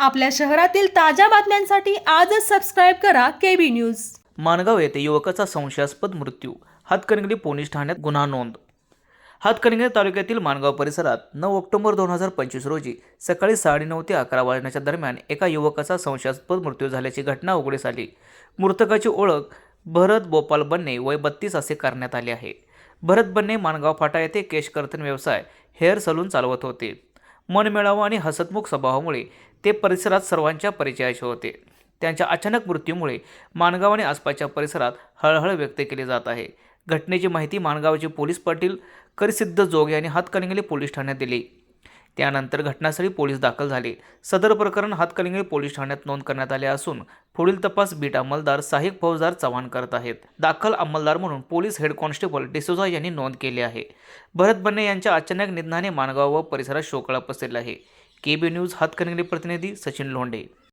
आपल्या शहरातील ताज्या बातम्यांसाठी आजच सबस्क्राईब करा केबी न्यूज माणगाव येथे युवकाचा संशयास्पद मृत्यू हातकणंगले पोलीस ठाण्यात गुन्हा नोंद. हातकणंगले तालुक्यातील माणगाव परिसरात नऊ ऑक्टोबर दोन हजार पंचवीस रोजी सकाळी साडेनऊ ते अकरा वाजण्याच्या दरम्यान एका युवकाचा संशयास्पद मृत्यू झाल्याची घटना उघडीस आली. मृतकाची ओळख भरत गोपाल बन्ने वय बत्तीस असे करण्यात आले आहे. भरत बन्ने माणगाव फाटा येथे केश कर्तन व्यवसाय हेअर सलून चालवत होते. मनमिळावा आणि हसतमुख स्वभावामुळे ते परिसरात सर्वांच्या परिचयाचे होते. त्यांच्या अचानक मृत्यूमुळे माणगाव आणि आसपासच्या परिसरात हळहळ व्यक्त केली जात आहे. घटनेची माहिती माणगावचे पोलीस पाटील करसिद्ध जोग यांनी हातकणंगले पोलीस ठाण्यात दिली. त्यानंतर घटनास्थळी पोलीस दाखल झाले. सदर प्रकरण हातकणंगले पोलीस ठाण्यात नोंद करण्यात आले असून पुढील तपास बीट अंमलदार साहिब फौजदार चव्हाण करत आहेत. दाखल अंमलदार म्हणून पोलीस हेड कॉन्स्टेबल डिसोजा यांनी नोंद केली आहे. भरत बन्ने यांच्या अचानक निधनाने माणगाव व परिसरात शोकळा पसरला आहे. के बी न्यूज हातकणंगले प्रतिनिधी सचिन लोंढे.